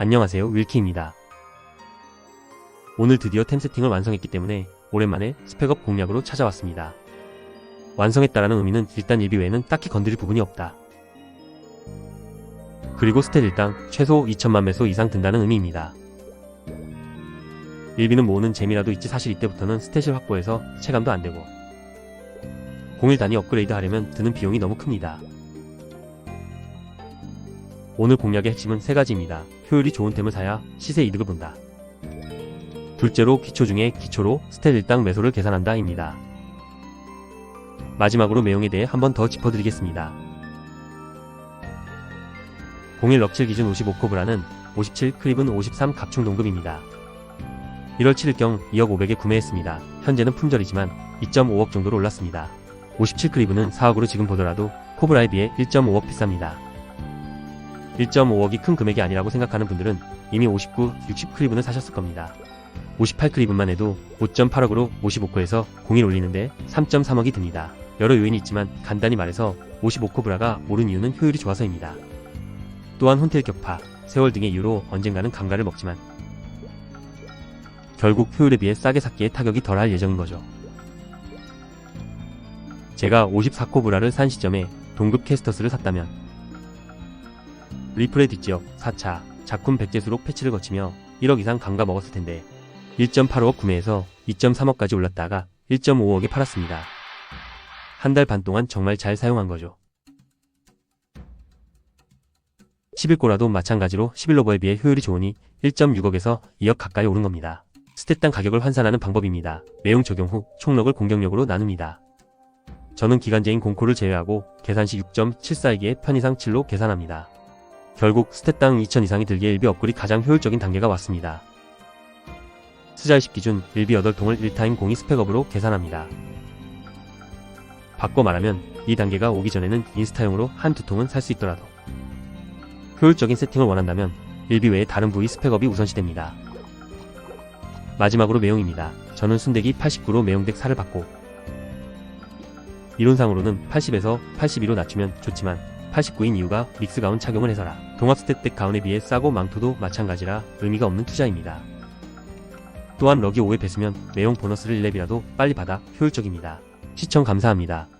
안녕하세요 윌키입니다. 오늘 드디어 템 세팅을 완성했기 때문에 오랜만에 스펙업 공략으로 찾아왔습니다. 완성했다라는 의미는 일단 일비 외에는 딱히 건드릴 부분이 없다. 그리고 스탯 일당 최소 2천만 매소 이상 든다는 의미입니다. 일비는 모으는 재미라도 있지 사실 이때부터는 스탯을 확보해서 체감도 안되고 01 단위 업그레이드 하려면 드는 비용이 너무 큽니다. 오늘 공략의 핵심은 세 가지입니다. 효율이 좋은 템을 사야 시세 이득을 본다. 둘째로 기초 중에 기초로 스탯 일당 매소를 계산한다입니다. 마지막으로 내용에 대해 한 번 더 짚어드리겠습니다. 01 럭칠 기준 55코브라는 57 크립은 53 갑충 동급입니다. 1월 7일경 2억 500에 구매했습니다. 현재는 품절이지만 2.5억 정도로 올랐습니다. 57 크리브는 4억으로 지금 보더라도 코브라에 비해 1.5억 비쌉니다. 1.5억이 큰 금액이 아니라고 생각하는 분들은 이미 59, 60 크리브는 사셨을 겁니다. 58 크리브만 해도 5.8억으로 55코에서 01 올리는데 3.3억이 듭니다. 여러 요인이 있지만 간단히 말해서 55코 브라가 오른 이유는 효율이 좋아서입니다. 또한 혼텔 격파, 세월 등의 이유로 언젠가는 감가를 먹지만 결국 효율에 비해 싸게 샀기에 타격이 덜할 예정인 거죠. 제가 54코 브라를 산 시점에 동급 캐스터스를 샀다면 리플의 뒷지역 4차 작품 백제수록 패치를 거치며 1억 이상 감가 먹었을 텐데 1.85억 구매해서 2.3억까지 올랐다가 1.5억에 팔았습니다. 한 달 반 동안 정말 잘 사용한 거죠. 11코라도 마찬가지로 11로버에 비해 효율이 좋으니 1.6억에서 2억 가까이 오른 겁니다. 스탯당 가격을 환산하는 방법입니다. 내용 적용 후 총력을 공격력으로 나눕니다. 저는 기간제인 공코를 제외하고 계산시 6.74이기에 편의상 7로 계산합니다. 결국 스탯당 2000 이상이 들기에 일비 업글이 가장 효율적인 단계가 왔습니다. 스자이식 기준 일비 8통을 1타임 공이 스펙업으로 계산합니다. 바꿔 말하면 이 단계가 오기 전에는 인스타용으로 한 두 통은 살 수 있더라도 효율적인 세팅을 원한다면 일비 외에 다른 부위 스펙업이 우선시됩니다. 마지막으로 매용입니다. 저는 순대기 89로 매용덱 살을 받고 이론상으로는 80에서 82로 낮추면 좋지만 89인 이유가 믹스 가운 착용을 해서라. 동합 스탯덱 가운에 비해 싸고 망토도 마찬가지라 의미가 없는 투자입니다. 또한 럭이 5에 뱉으면 매용 보너스를 1렙이라도 빨리 받아 효율적입니다. 시청 감사합니다.